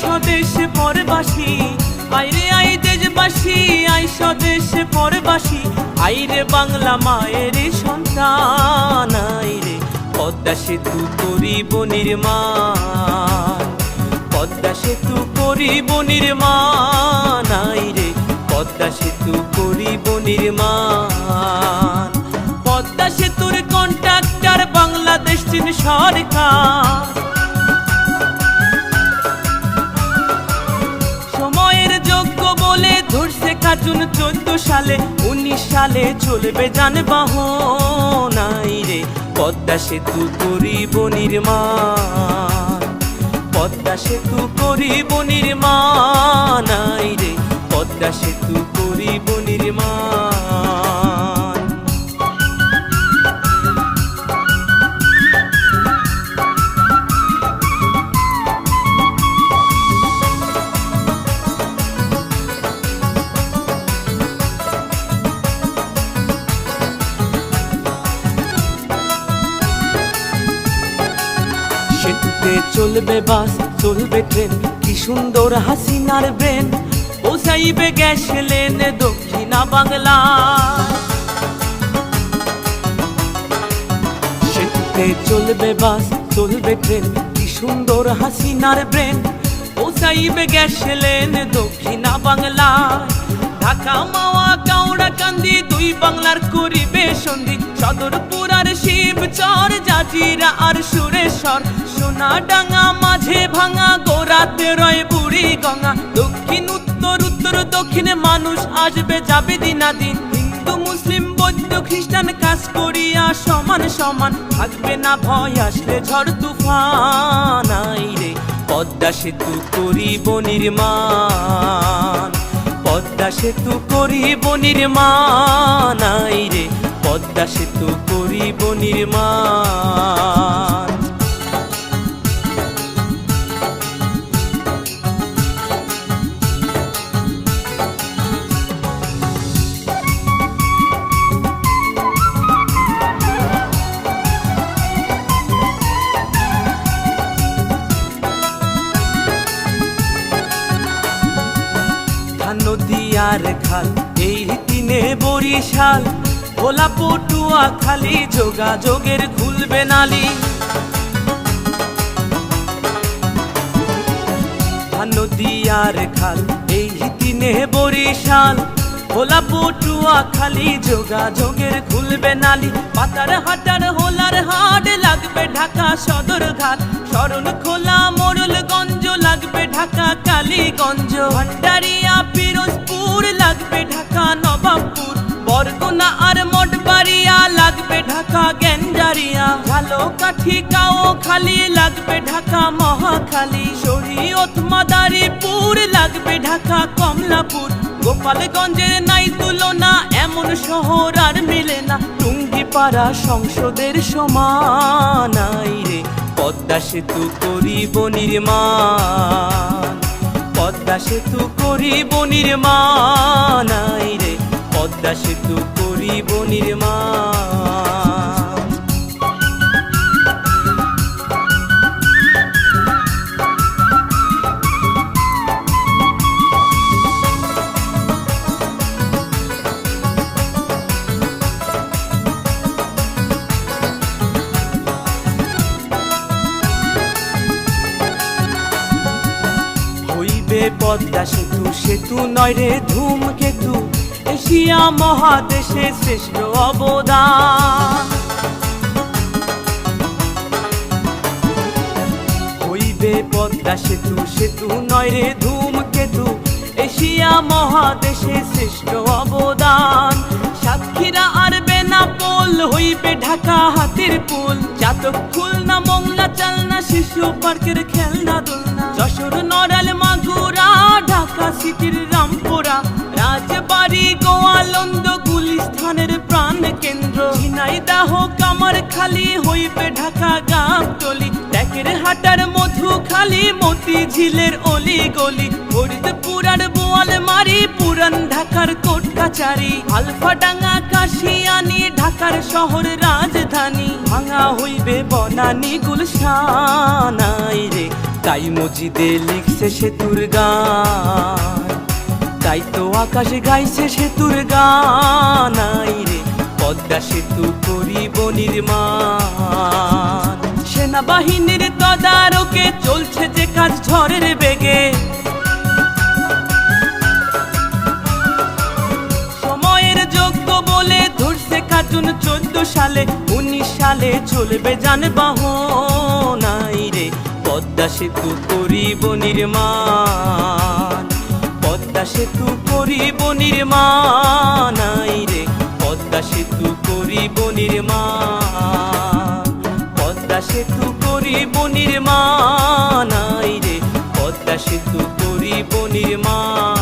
স্বদেশে পরবাসী আইরে আই দেশবাসী আই স্বদেশে পরবাসী। আইরে বাংলা মায়ের সন্তান আইরে পদ্মা সেতু করিব নির্মাণ। পদ্মা সেতু করিব নির্মাণ আইরে পদ্মা সেতু করিব নির্মাণ। পদ্মা সেতুর কন্ট্রাক্টর বাংলাদেশ চীন সরকার। কাজুন চোদ্দ সালে, উনিশ সালে চলবে যানবাহন। রে, পদ্মা সেতু করিব নির্মাণ। পদ্মা সেতু করিব নির্মাণ। রে, পদ্মা সেতু করিব সেতুতে চলবে বাস, চলবে ট্রেন। কি সুন্দর হাসিনার ব্রেন। পৌঁছাইবে গ্যাস লেন দক্ষিণা বাংলা। সেতুতে চলবে বাস, চলবে ট্রেন। কি সুন্দর হাসিনার ব্রেন। পৌঁছাইবে গ্যাস লেন দক্ষিণা বাংলা। ঢাকা, মাওয়া কাউড়া কান্দি দুই বাংলার করিবে সন্ধি সদরপুর শিবচর জাজিরা আর সুরেশ্বর। সোনা ডাঙ্গা মাঝে ভাঙা, গোরাতে রয় বুড়ি গঙ্গা। দক্ষিণ, উত্তর উত্তর, দক্ষিণে মানুষ আসবে, যাবে দিনাদিন। হিন্দু, মুসলিম, বৌদ্ধ, খ্রিস্টান কাজ করিয়া সমান সমান। থাকবে না ভয়, আসলে ঝড় তুফান। আইরে পদ্মা সেতু করিব নির্মাণ। পদ্মা সেতু করিব নির্মাণ। আইরে পদ্মা সেতু করিব নির্মাণ। নদীয়ার খাল এই দিনে বরিশাল। ভোলা পটুয়া খালি যোগাযোগের খুলবে নালি। নদীয়ার খাল, এই দিনে বরিশাল। ভোলা পটুয়া খালি যোগাযোগের খুলবে নালি। পাতার হাটার হোলার হাট লাগবে ঢাকা সদর ঘাট। শরণ খোলা মোরলগঞ্জ লাগবে ঢাকা কালীগঞ্জ। ভান্ডারিয়া ঢাকা গেঞ্জারিয়া। ভালো কাঠি কাও খালি লাগবে ঢাকা মহাখালী। শরীয়ত মাদারীপুর লাগবে ঢাকা কমলাপুর। গোপালগঞ্জের নাই তুলনা, এমন শহর আর মিলে না। টুঙ্গিপাড়া সংসদের সমান রে। পদ্মা সেতু করিব নির্মাণ। পদ্মা সেতু করিব নির্মাণ রে। পদ্মা সেতু করিব নির্মাণ। পদ্মা সেতু সেতু নয় রে ধূমকেতু। এশিয়া মহাদেশে শ্রেষ্ঠ অবদান। হইবে পদ্মা সেতু সেতু নয় রে ধূমকেতু। এশিয়া মহাদেশে শ্রেষ্ঠ অবদান। সাতক্ষীরা আর বেনাপোল, হইবে ঢাকা হাতির পুল। চাতক খুলনা, মোংলা, চালনা, শিশু পার্কের খেলনা, দোলনা। যশোর, নড়াল, মাগুরা ঢাকা সিটির রামপুরা। রাজবাড়ি গোয়ালন্দ গুলিস্থানের প্রাণ কেন্দ্র ঝিনাইদাহ কামার খালি হইবে ঢাকা গাবতলি। ট্যাকের হাটার খালি মতি ঝিলের অলি গলি। আর বোয়াল মারি, পুরান ঢাকার কোট কাচারি আলফা ডাঙ্গা কাশিয়ানি, ঢাকার শহর রাজধানী। ভাঙা হইবে বনানি গুলশানাই রে। তাই মজিদে লিখছে সেতুর গান। তাই তো আকাশে গাইছে সেতুর গান আই রে। পদ্মা সেতু করিব নির্মাণ। সেনাবাহিনীর তদারকে চলছে যে কাজ ঝড়ের বেগে। সময়ের যোগ্য বলে ধরছে কার্টুন চোদ্দ সালে, উনিশ সালে চলবে যানবাহন। রে, পদ্মা সেতু করিব নির্মাণ। পদ্মা সেতু করিব নির্মাণ। রে, পদ্মা সেতু করিব নির্মাণ। পদ্মা সেতু করিব নির্মাণ রে পদ্মা সেতু করিব নির্মাণ